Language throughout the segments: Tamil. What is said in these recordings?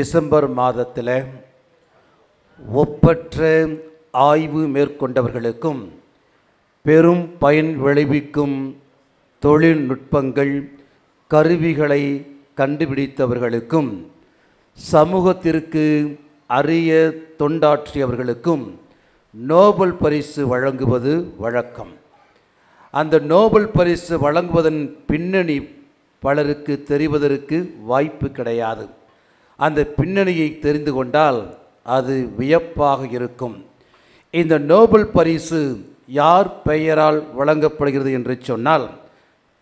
டிசம்பர் மாதத்தில் ஒப்பற்ற ஆய்வு மேற்கொண்டவர்களுக்கும் பெரும் பயன் விளைவிக்கும் தொழில்நுட்பங்கள் கருவிகளை கண்டுபிடித்தவர்களுக்கும் சமூகத்திற்கு அரிய தொண்டாற்றியவர்களுக்கும் நோபல் பரிசு வழங்குவது வழக்கம். அந்த நோபல் பரிசு வழங்குவதன் பின்னணி பலருக்கு தெரிவதற்கு வாய்ப்பு கிடையாது. அந்த பின்னணியை தெரிந்து கொண்டால் அது வியப்பாக இருக்கும். இந்த நோபல் பரிசு யார் பெயரால் வழங்கப்படுகிறது என்று சொன்னால்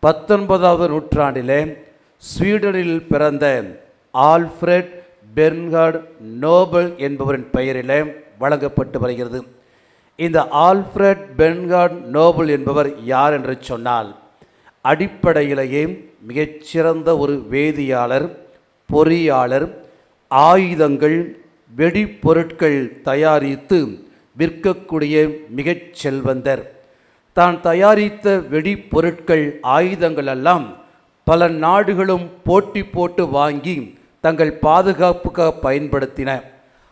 பத்தொன்பதாவது நூற்றாண்டிலே ஸ்வீடனில் பிறந்த ஆல்ஃப்ரெட் பெர்ன்ஹார்ட் நோபல் என்பவரின் பெயரிலே வழங்கப்பட்டு வருகிறது. இந்த ஆல்ஃப்ரெட் பெர்ன்ஹார்ட் நோபல் என்பவர் யார் என்று சொன்னால் அடிப்படையிலேயே மிகச்சிறந்த ஒரு வேதியாளர் பொறியாளர் ஆயுதங்கள் வெடிப்பொருட்கள் தயாரித்து விற்கக்கூடிய மிகச் செல்வந்தர். தான் தயாரித்த வெடிப்பொருட்கள் ஆயுதங்கள் எல்லாம் பல நாடுகளும் போட்டி போட்டு வாங்கி தங்கள் பாதுகாப்புக்காக பயன்படுத்தின.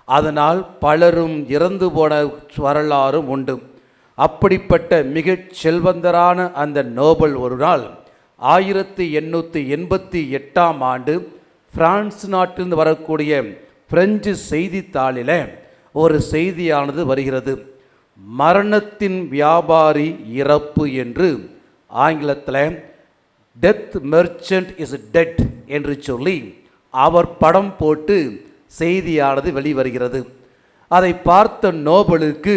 அதனால் பலரும் இறந்து போன வரலாறும் உண்டு. அப்படிப்பட்ட மிகச் செல்வந்தரான அந்த நோபல் ஒரு நாள் ஆயிரத்தி எண்ணூற்றி எண்பத்தி எட்டாம் ஆண்டு பிரான்ஸ் நாட்டிலிருந்து வரக்கூடிய பிரெஞ்சு செய்தித்தாளில் ஒரு செய்தியானது வருகிறது. மரணத்தின் வியாபாரி இறப்பு என்று ஆங்கிலத்தில் டெத் மெர்ச்சன்ட் இஸ் டெட் என்று சொல்லி அவர் படம் போட்டு செய்தியானது வெளிவருகிறது. அதை பார்த்த நோபலுக்கு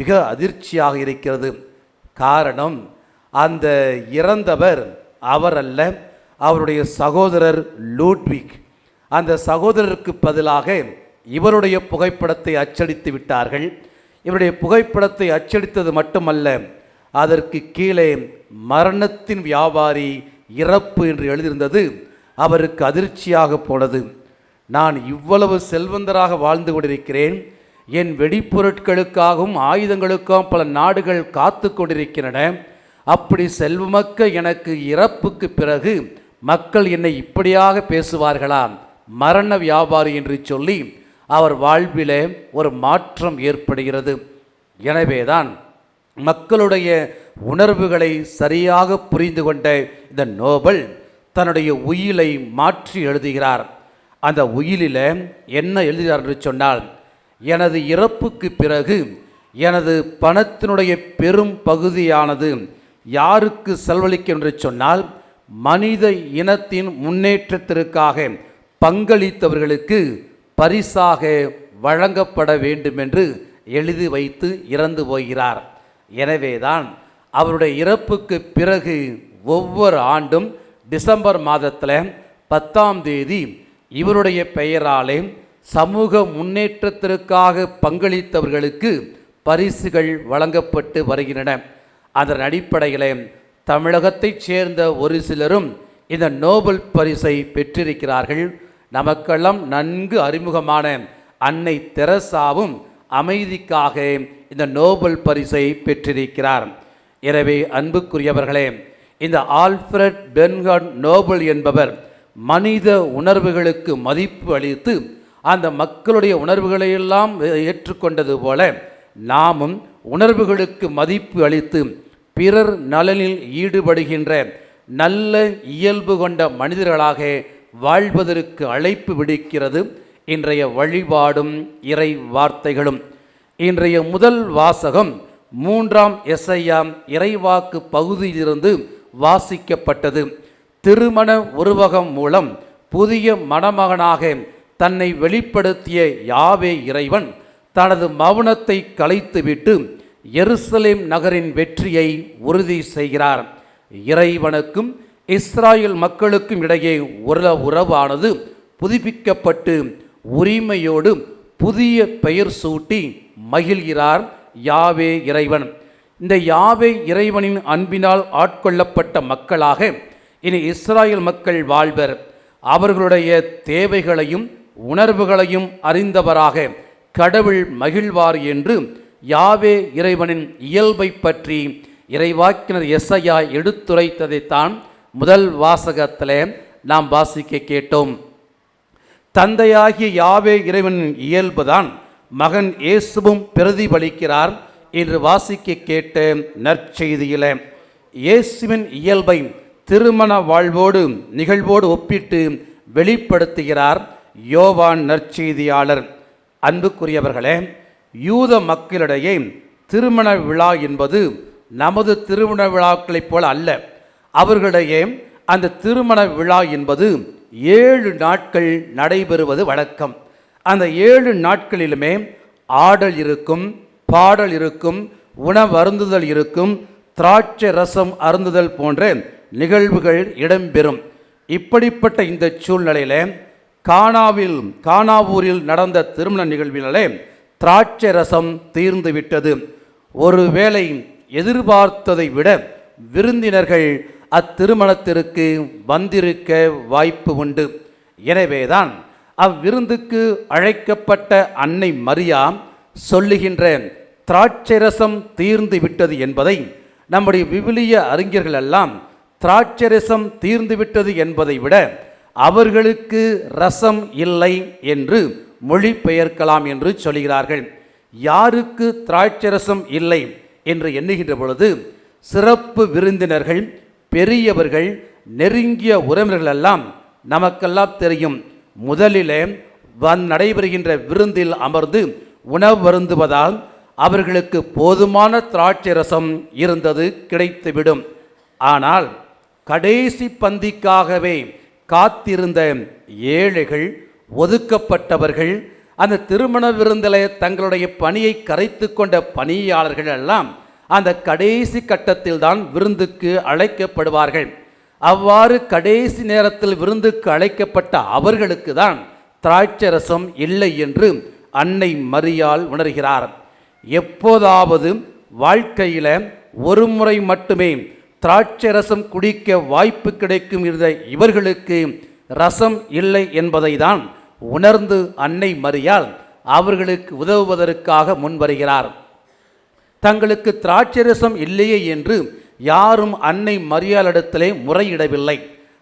மிக அதிர்ச்சியாக இருக்கிறது. காரணம் அந்த இறந்தவர் அவர் அல்ல அவருடைய சகோதரர் லூட்விக். அந்த சகோதரருக்கு பதிலாக இவருடைய புகைப்படத்தை அச்சடித்து விட்டார்கள். இவருடைய புகைப்படத்தை அச்சடித்தது மட்டுமல்ல அதற்கு கீழே மரணத்தின் வியாபாரி இறப்பு என்று எழுதியிருந்தது அவருக்கு அதிர்ச்சியாக போனது. நான் இவ்வளவு செல்வந்தராக வாழ்ந்து கொண்டிருக்கிறேன். என் வெடிப்பொருட்களுக்காகவும் ஆயுதங்களுக்காகவும் பல நாடுகள் காத்து கொண்டிருக்கின்றன. அப்படி செல்வமக்க எனக்கு இறப்புக்கு பிறகு மக்கள் என்னை இப்படியாக பேசுவார்களா மரண வியாபாரி என்று சொல்லி அவர் வாழ்விலே ஒரு மாற்றம் ஏற்படுகிறது. எனவேதான் மக்களுடைய உணர்வுகளை சரியாக புரிந்து கொண்ட இந்த நோபல் தன்னுடைய உயிலை மாற்றி எழுதுகிறார். அந்த உயிலில் என்ன எழுதுகிறார் என்று சொன்னால் எனது இறப்புக்கு பிறகு எனது பணத்தினுடைய பெரும் பகுதியானது யாருக்கு செலவழிக்கும்? என்று சொன்னால் மனித இனத்தின் முன்னேற்றத்திற்காக பங்களித்தவர்களுக்கு பரிசாக வழங்கப்பட வேண்டும் என்று எழுதி வைத்து இறந்து போகிறார். எனவேதான் அவருடைய இறப்புக்கு பிறகு ஒவ்வொரு ஆண்டும் டிசம்பர் மாதத்தில் பத்தாம் தேதி இவருடைய பெயராலே சமூக முன்னேற்றத்திற்காக பங்களித்தவர்களுக்கு பரிசுகள் வழங்கப்பட்டு வருகின்றன. அதன் அடிப்படையில் தமிழகத்தைச் சேர்ந்த ஒரு சிலரும் இந்த நோபல் பரிசை பெற்றிருக்கிறார்கள். நமக்கெல்லாம் நன்கு அறிமுகமான அன்னை தெரசாவும் அமைதிக்காக இந்த நோபல் பரிசை பெற்றிருக்கிறார். எனவே அன்புக்குரியவர்களே இந்த ஆல்ஃபிரட் பென்ஹார்ட் நோபல் என்பவர் மனித உணர்வுகளுக்கு மதிப்பு அளித்து அந்த மக்களுடைய உணர்வுகளையெல்லாம் ஏற்றுக்கொண்டது போல நாமும் உணர்வுகளுக்கு மதிப்பு அளித்து பிறர் நலனில் ஈடுபடுகின்ற நல்ல இயல்பு கொண்ட மனிதர்களாக வாழ்வதற்கு அழைப்பு விடுக்கிறது. இன்றைய வழிபாடும் இறை வார்த்தைகளும். இன்றைய முதல் வாசகம் மூன்றாம் எஸ்ஐயாம் இறைவாக்கு பகுதியிலிருந்து வாசிக்கப்பட்டது. திருமண உருவகம் மூலம் புதிய மணமகனாக தன்னை வெளிப்படுத்திய யாவே இறைவன் தனது மௌனத்தை கலைத்துவிட்டு எருசலேம் நகரின் வெற்றியை உறுதி செய்கிறார். இறைவனுக்கும் இஸ்ராயல் மக்களுக்கும் இடையே உற உறவானது புதுப்பிக்கப்பட்டு உரிமையோடு புதிய பெயர் சூட்டி மகிழ்கிறார் யாவே இறைவன். இந்த யாவே இறைவனின் அன்பினால் ஆட்கொள்ளப்பட்ட மக்களாக இனி இஸ்ராயல் மக்கள் வாழ்வர். அவர்களுடைய தேவைகளையும் உணர்வுகளையும் அறிந்தவராக கடவுள் மகிழ்வார் என்று யாவே இறைவனின் இயல்பை பற்றி இறைவாக்கினர் எஸ்ஐயா எடுத்துரைத்ததைத்தான் முதல் வாசகத்திலே நாம் வாசிக்க கேட்டோம். தந்தையாகிய யாவே இறைவனின் இயல்புதான் மகன் இயேசுவும் பிரதிபலிக்கிறார் என்று வாசிக்க கேட்ட நற்செய்தியில். இயேசுவின் இயல்பை திருமண வாழ்வோடு நிகழ்வோடு ஒப்பிட்டு வெளிப்படுத்துகிறார் யோவான் நற்செய்தியாளர். அன்புக்குரியவர்களே யூத மக்களிடையே திருமண விழா என்பது நமது திருமண விழாக்களைப் போல அல்ல. அவர்களிடையே அந்த திருமண விழா என்பது ஏழு நாட்கள் நடைபெறுவது வழக்கம். அந்த ஏழு நாட்களிலுமே ஆடல் இருக்கும் பாடல் இருக்கும் உணவருந்துதல் இருக்கும் திராட்சை ரசம் அருந்துதல் போன்ற நிகழ்வுகள் இடம்பெறும். இப்படிப்பட்ட இந்த சூழ்நிலையில் கானாவில் கானாவூரில் நடந்த திருமண நிகழ்வினாலே திராட்சை ரசம் தீர்ந்து விட்டது ஒருவேளை எதிர்பார்த்ததை விட விருந்தினர்கள் அத்திருமணத்திற்கு வந்திருக்க வாய்ப்பு உண்டு. எனவேதான் அவ்விருந்துக்கு அழைக்கப்பட்ட அன்னை மரியா சொல்லுகின்ற திராட்சை ரசம் தீர்ந்து விட்டது என்பதை நம்முடைய விவிலிய அறிஞர்கள் எல்லாம் திராட்சை ரசம் தீர்ந்து விட்டது என்பதை விட அவர்களுக்கு ரசம் இல்லை என்று மொழிபெயர்க்கலாம் என்று சொல்கிறார்கள். யாருக்கு திராட்சை ரசம் இல்லை என்று எண்ணுகின்ற பொழுது சிறப்பு விருந்தினர்கள் பெரியவர்கள் நெருங்கிய உறவினர்கள் எல்லாம் நமக்கெல்லாம் தெரியும். முதலிலே வந் நடைபெறுகின்ற விருந்தில் அமர்ந்து உணவு வருந்துவதால் அவர்களுக்கு போதுமான திராட்சை ரசம் இருந்தது கிடைத்துவிடும். ஆனால் கடைசி பந்திக்காகவே காத்திருந்த ஏழைகள் ஒதுக்கப்பட்டவர்கள் அந்த திருமண விருந்தில் தங்களுடைய பணியை கரைத்து கொண்ட பணியாளர்கள் எல்லாம் அந்த கடைசி கட்டத்தில் தான் விருந்துக்கு அழைக்கப்படுவார்கள். அவ்வாறு கடைசி நேரத்தில் விருந்துக்கு அழைக்கப்பட்ட அவர்களுக்கு தான் திராட்சை ரசம் இல்லை என்று அன்னை மரியால் உணர்கிறார். எப்போதாவது வாழ்க்கையில் ஒரு முறை மட்டுமே திராட்சரசம் குடிக்க வாய்ப்பு கிடைக்கும் இருந்த இவர்களுக்கு ரசம் இல்லை என்பதை தான் உணர்ந்து அன்னை மறியால் அவர்களுக்கு உதவுவதற்காக முன்வருகிறார். தங்களுக்கு திராட்சரசம் இல்லையே என்று யாரும் அன்னை மரியாளிடத்திலே முறையிடவில்லை.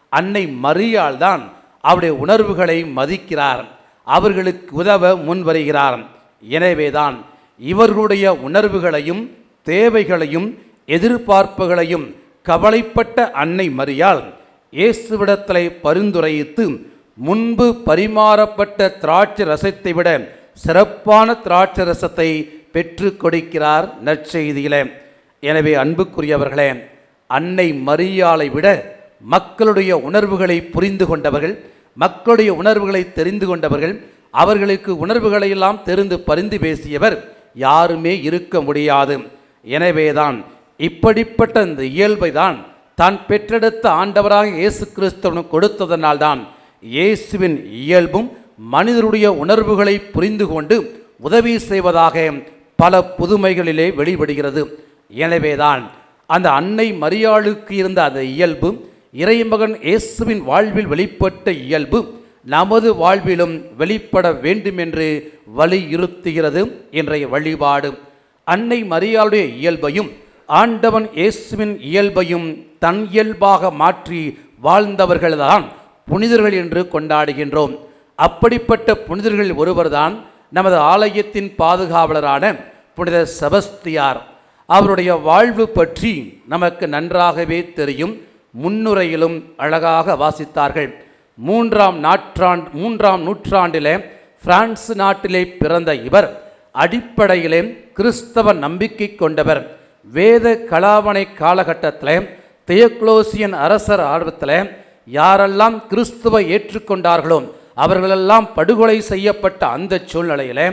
அன்னை மரியாள் தான் அவருடைய உணர்வுகளை மதிக்கிறார். அவர்களுக்கு உதவ முன்வருகிறார். எனவேதான் இவர்களுடைய உணர்வுகளையும் தேவைகளையும் எதிர்பார்ப்புகளையும் கவலைப்பட்ட அன்னை மரியால் இயேசுவிடத்திலே பரிந்துரைத்து முன்பு பரிமாறப்பட்ட திராட்சை ரசத்தை விட சிறப்பான திராட்சை ரசத்தை பெற்று கொடுக்கிறார் நற்செய்தியிலே. எனவே அன்புக்குரியவர்களே அன்னை மரியாளை விட மக்களுடைய உணர்வுகளை புரிந்து கொண்டவர்கள் மக்களுடைய உணர்வுகளை தெரிந்து கொண்டவர்கள் அவர்களுக்கு உணர்வுகளை எல்லாம் தெரிந்து பரிந்து பேசியவர் யாருமே இருக்க முடியாது. எனவேதான் இப்படிப்பட்ட இந்த இயல்பை தான் தான் பெற்றெடுத்த ஆண்டவராக இயேசு கிறிஸ்தவனும் கொடுத்ததனால்தான் இயேசுவின் இயல்பும் மனிதருடைய உணர்வுகளை புரிந்து கொண்டு உதவி செய்வதாக பல புதுமைகளிலே வெளிப்படுகிறது. எனவேதான் அந்த அன்னை மரியாளுக்கு இருந்த அந்த இயல்பு இறைமகன் இயேசுவின் வாழ்வில் வெளிப்பட்ட இயல்பு நமது வாழ்விலும் வெளிப்பட வேண்டும் என்று வலியுறுத்துகிறது இன்றைய வழிபாடு. அன்னை மரியாளுடைய இயல்பையும் ஆண்டவன் இயேசுவின் இயல்பையும் தன் இயல்பாக மாற்றி வாழ்ந்தவர்கள்தான் புனிதர்கள் என்று கொண்டாடுகின்றோம். அப்படிப்பட்ட புனிதர்களில் ஒருவர்தான் நமது ஆலயத்தின் பாதுகாவலரான புனித செபஸ்தியார். அவருடைய வாழ்வு பற்றி நமக்கு நன்றாகவே தெரியும். முன்னுரையிலும் அழகாக வாசித்தார்கள். மூன்றாம் நாற்றாண்டு மூன்றாம் நூற்றாண்டிலே பிரான்ஸ் நாட்டிலே பிறந்த இவர் அடிப்படையிலே கிறிஸ்தவ நம்பிக்கை கொண்டவர். வேத கலாவணை காலகட்டத்தில் தியக்ளோசியன் அரசர் ஆர்வத்தில் யாரெல்லாம் கிறிஸ்துவை ஏற்றுக்கொண்டார்களோ அவர்களெல்லாம் படுகொலை செய்யப்பட்ட அந்த சூழ்நிலையிலே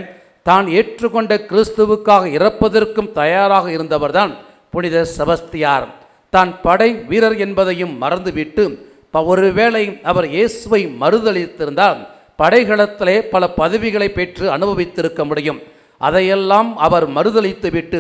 தான் ஏற்றுக்கொண்ட கிறிஸ்துவுக்காக இறப்பதற்கும் தயாராக இருந்தவர்தான் புனித செபஸ்தியார். தான் படை வீரர் என்பதையும் மறந்துவிட்டு ஒருவேளை அவர் இயேசுவை மறுதளித்திருந்தால் படைகளத்திலே பல பதவிகளை பெற்று அனுபவித்திருக்க முடியும். அதையெல்லாம் அவர் மறுதளித்துவிட்டு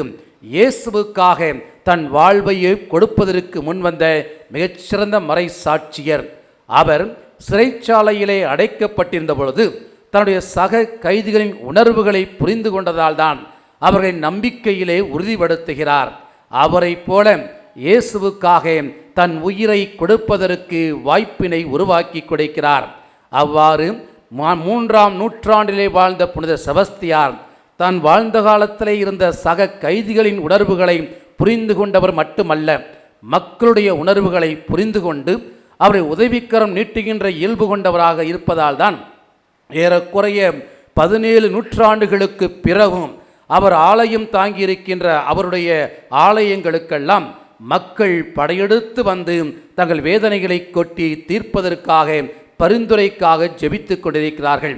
இயேசுவுக்காக தன் வாழ்வையை கொடுப்பதற்கு முன்வந்த மிகச்சிறந்த மறை சாட்சியர் அவர் சிறைச்சாலையிலே அடைக்கப்பட்டிருந்த பொழுது தன்னுடைய சக கைதிகளின் உணர்வுகளை புரிந்து கொண்டதால்தான் அவர்களின் நம்பிக்கையிலே உறுதிப்படுத்துகிறார். அவரைப் போல இயேசுவுக்காக தன் உயிரை கொடுப்பதற்கு வாய்ப்பினை உருவாக்கி கொடுக்கிறார். அவ்வாறு மா- மூன்றாம் நூற்றாண்டிலே வாழ்ந்த புனித செபஸ்தியார் தான் வாழ்ந்த காலத்திலே இருந்த சக கைதிகளின் உணர்வுகளை புரிந்து கொண்டவர் மட்டுமல்ல மக்களுடைய உணர்வுகளை புரிந்து கொண்டு அவரை உதவிக்கரம் நீட்டுகின்ற இயல்பு கொண்டவராக இருப்பதால் தான் ஏறக்குறைய பதினேழு நூற்றாண்டுகளுக்கு பிறகும் அவர் ஆலயம் தாங்கியிருக்கின்ற அவருடைய ஆலயங்களுக்கெல்லாம் மக்கள் படையெடுத்து வந்து தங்கள் வேதனைகளை கொட்டி தீர்ப்பதற்காக பரிந்துரைக்காக ஜெபித்து கொண்டிருக்கிறார்கள்.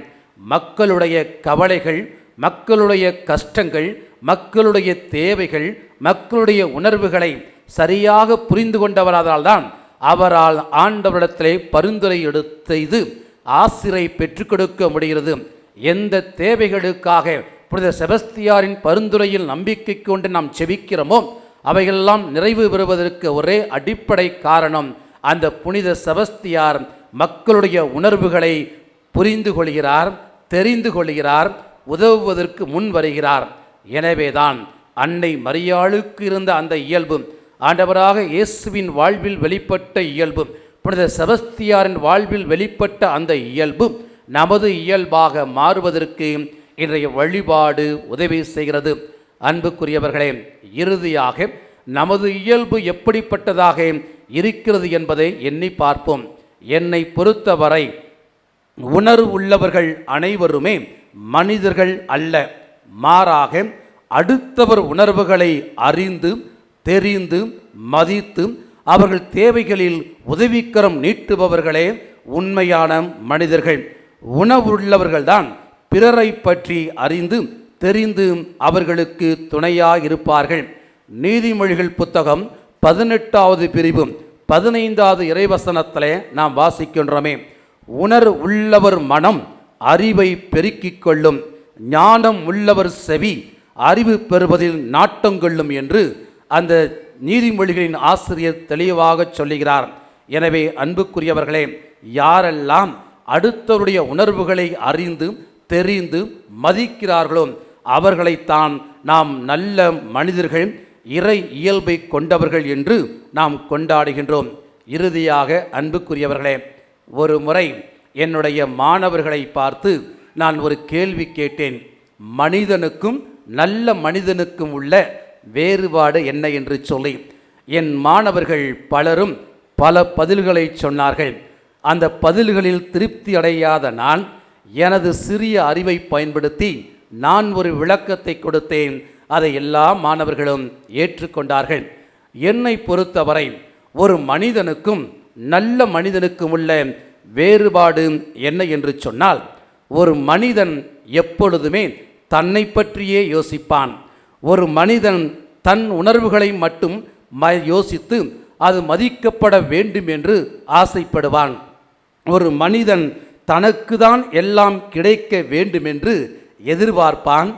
மக்களுடைய கவலைகள் மக்களுடைய கஷ்டங்கள் மக்களுடைய தேவைகள் மக்களுடைய உணர்வுகளை சரியாக புரிந்து கொண்டவராதால் தான் அவரால் ஆண்டவரிடத்திலே பரிந்துரை எடுத்து ஆசிரை பெற்றுக் கொடுக்க முடிகிறது. எந்த தேவைகளுக்காக புனித செபஸ்தியாரின் பரிந்துரையில் நம்பிக்கை கொண்டு நாம் செபிக்கிறோமோ அவையெல்லாம் நிறைவு பெறுவதற்கு ஒரே அடிப்படை காரணம் அந்த புனித செபஸ்தியார் மக்களுடைய உணர்வுகளை புரிந்து கொள்கிறார் தெரிந்து கொள்கிறார் உதவுவதற்கு முன் வருகிறார். எனவேதான் அன்னை மரியாளுக்கு இருந்த அந்த இயல்பு ஆண்டவராக இயேசுவின் வாழ்வில் வெளிப்பட்ட இயல்பு புனித செபஸ்தியாரின் வாழ்வில் வெளிப்பட்ட அந்த இயல்பு நமது இயல்பாக மாறுவதற்கு இன்றைய வழிபாடு உதவி செய்கிறது. அன்புக்குரியவர்களே இறுதியாக நமது இயல்பு எப்படிப்பட்டதாக இருக்கிறது என்பதை எண்ணி பார்ப்போம். என்னை பொறுத்தவரை உணர்வு உள்ளவர்கள் அனைவருமே மனிதர்கள் அல்ல. மாறாக அடுத்தவர் உணர்வுகளை அறிந்து தெரிந்து மதித்து அவர்கள் தேவைகளில் உதவிக்கரம் நீட்டுபவர்களே உண்மையான மனிதர்கள். உணவுள்ளவர்கள்தான் பிறரை பற்றி அறிந்து தெரிந்து அவர்களுக்கு துணையாக இருப்பார்கள் நீதிமொழிகள் புத்தகம் பதினெட்டாவது பிரிவு பதினைந்தாவது இறைவசனத்திலே நாம் வாசிக்கின்றோமே. உணர் உள்ளவர் மனம் அறிவை பெருக்கிக் கொள்ளும். ஞானம் உள்ளவர் செவி அறிவு பெறுவதில் நாட்டம் கொள்ளும் என்று அந்த நீதிமொழிகளின் ஆசிரியர் தெளிவாக சொல்லுகிறார். எனவே அன்புக்குரியவர்களே யாரெல்லாம் அடுத்தவருடைய உணர்வுகளை அறிந்து தெரிந்து மதிக்கிறார்களோ அவர்களைத்தான் நாம் நல்ல மனிதர்கள் இறை இயல்பை கொண்டவர்கள் என்று நாம் கொண்டாடுகின்றோம். இறுதியாக அன்புக்குரியவர்களே ஒரு முறை என்னுடைய மாணவர்களை பார்த்து நான் ஒரு கேள்வி கேட்டேன். மனிதனுக்கும் நல்ல மனிதனுக்கும் உள்ள வேறுபாடு என்ன என்று சொல்லி. என் மாணவர்கள் பலரும் பல பதில்களை சொன்னார்கள். அந்த பதில்களில் திருப்தி அடையாத நான் எனது சிறிய அறிவை பயன்படுத்தி நான் ஒரு விளக்கத்தை கொடுத்தேன். அதை எல்லா மாணவர்களும் ஏற்றுக்கொண்டார்கள். என்னை பொறுத்தவரை ஒரு மனிதனுக்கும் நல்ல மனிதனுக்கும் உள்ள வேறுபாடு என்ன என்று சொன்னால் ஒரு மனிதன் எப்பொழுதுமே தன்னை பற்றியே யோசிப்பான். ஒரு மனிதன் தன் உணர்வுகளை மட்டும் ம யோசித்து அது மதிக்கப்பட வேண்டும் என்று ஆசைப்படுவான். ஒரு மனிதன் தனக்கு தான் எல்லாம் கிடைக்க வேண்டும் என்று எதிர்பார்ப்பான்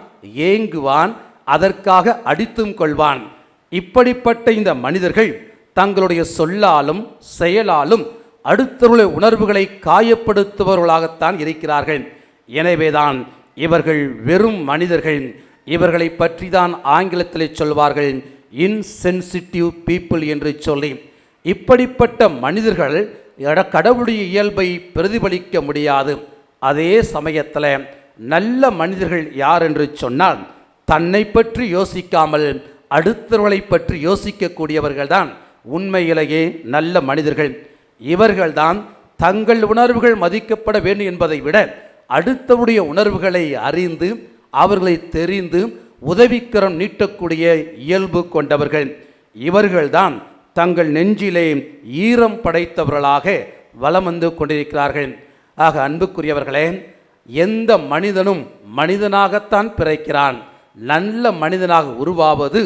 ஏங்குவான் அதற்காக அடித்தும் கொள்வான். இப்படிப்பட்ட இந்த மனிதர்கள் தங்களுடைய சொல்லாலும் செயலாலும் அடுத்தவருடைய உணர்வுகளை காயப்படுத்துபவர்களாகத்தான் இருக்கிறார்கள். எனவேதான் இவர்கள் வெறும் மனிதர்கள். இவர்களை பற்றி தான் ஆங்கிலத்தில் சொல்வார்கள் இன்சென்சிட்டிவ் பீப்புள் என்று சொல்லி. இப்படிப்பட்ட மனிதர்கள் எட- கடவுளுடைய இயல்பை பிரதிபலிக்க முடியாது. அதே சமயத்தில் நல்ல மனிதர்கள் யார் என்று சொன்னால் தன்னை பற்றி யோசிக்காமல் அடுத்தவர்களை பற்றி யோசிக்கக்கூடியவர்கள்தான் உண்மையிலேயே நல்ல மனிதர்கள். இவர்கள்தான் தங்கள் உணர்வுகள் மதிக்கப்பட வேண்டும் என்பதை விட அடுத்தவுடைய உணர்வுகளை அறிந்து அவர்களை தெரிந்து உதவிக்கரம் நீட்டக்கூடிய இயல்பு கொண்டவர்கள். இவர்கள்தான் தங்கள் நெஞ்சிலே ஈரம் படைத்தவர்களாக வலம் வந்து கொண்டிருக்கிறார்கள். ஆக அன்புக்குரியவர்களே எந்த மனிதனும் மனிதனாகத்தான் பிறக்கிறான். நல்ல மனிதனாக உருவாவது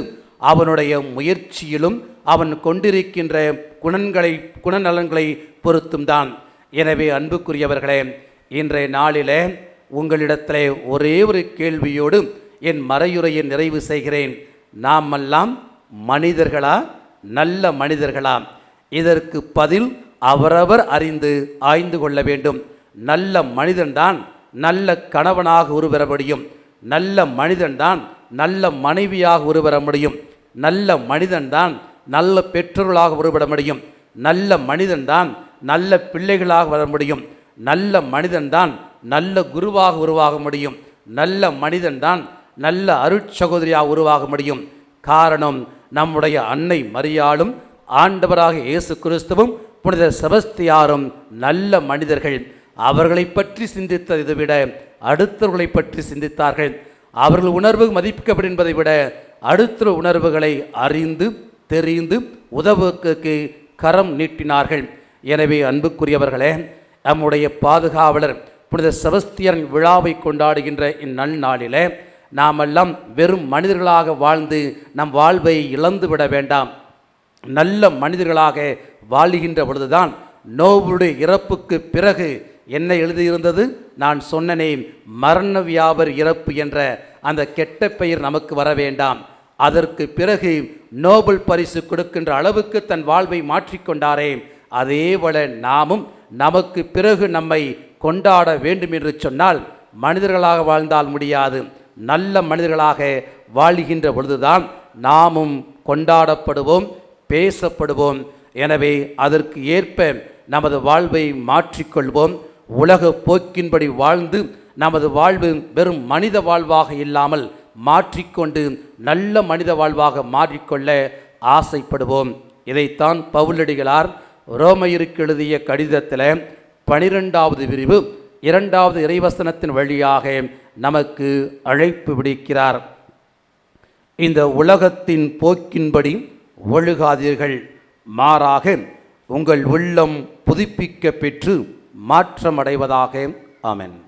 அவனுடைய முயற்சியிலும் அவன் கொண்டிருக்கின்ற குணங்களை குணநலன்களை பொறுத்தும் தான் எனவே அன்புக்குரியவர்களே இன்றைய நாளிலே உங்களிடத்திலே ஒரே ஒரு கேள்வியோடு என் மறையுரையை நிறைவு செய்கிறேன். நாமெல்லாம் மனிதர்களா? நல்ல மனிதர்களா? இதற்கு பதில் அவரவர் அறிந்து ஆய்ந்து கொள்ள வேண்டும். நல்ல மனிதன்தான் நல்ல கணவனாக உருவர முடியும். நல்ல மனிதன்தான் நல்ல மனைவியாக உருவர முடியும். நல்ல மனிதன்தான் நல்ல பெற்றோர்களாக உருவட முடியும். நல்ல மனிதன்தான் நல்ல பிள்ளைகளாக வர முடியும். நல்ல மனிதன்தான் நல்ல குருவாக உருவாக முடியும். நல்ல மனிதன்தான் நல்ல அருட்சகோதரியாக உருவாக முடியும். காரணம் நம்முடைய அன்னை மரியாளும் ஆண்டவராக இயேசு கிறிஸ்துவும் புனித செபஸ்தியாரும் நல்ல மனிதர்கள். அவர்களை பற்றி சிந்தித்ததை விட அடுத்தவர்களை பற்றி சிந்தித்தார்கள். அவர்கள் உணர்வு மதிப்பிக்கப்படும் என்பதை விட அடுத்த உணர்வுகளை அறிந்து தெரிந்து உதவுக்கு கரம் நீட்டினார்கள். எனவே அன்புக்குரியவர்களே நம்முடைய பாதுகாவலர் புனித செபஸ்தியரின் விழாவை கொண்டாடுகின்ற இந்நன்னாளிலே நாமெல்லாம் வெறும் மனிதர்களாக வாழ்ந்து நம் வாழ்வை இழந்து விட வேண்டாம். நல்ல மனிதர்களாக வாழுகின்ற பொழுதுதான் நோவுடைய இறப்புக்கு பிறகு என்ன எழுதியிருந்தது? நான் சொன்னனே மரண வியாபர் இறப்பு என்ற அந்த கெட்ட பெயர் நமக்கு வர வேண்டாம். அதற்கு பிறகு நோபல் பரிசு கொடுக்கின்ற அளவுக்கு தன் வாழ்வை மாற்றிக்கொண்டாரே அதேபோல நாமும் நமக்கு பிறகு நம்மை கொண்டாட வேண்டும் என்று சொன்னால் மனிதர்களாக வாழ்ந்தால் முடியாது. நல்ல மனிதர்களாக வாழ்கின்ற பொழுதுதான் நாமும் கொண்டாடப்படுவோம் பேசப்படுவோம். எனவே அதற்கு ஏற்ப நமது வாழ்வை மாற்றிக்கொள்வோம். உலக போக்கின்படி வாழ்ந்து நமது வாழ்வு வெறும் மனித வாழ்வாக இல்லாமல் மாற்றிக்கொண்டு நல்ல மனித வாழ்வாக மாற்றிக்கொள்ள ஆசைப்படுவோம். இதைத்தான் பவுலடிகளார் ரோமையருக்கு எழுதிய கடிதத்தில் பனிரெண்டாவது விரிவு இரண்டாவது இறைவசனத்தின் வழியாக நமக்கு அழைப்பு விடுக்கிறார். இந்த உலகத்தின் போக்கின்படி ஒழுகாதீர்கள். மாறாக உங்கள் உள்ளம் புதுப்பிக்க பெற்று மாற்றமடைவதாக. ஆமென்.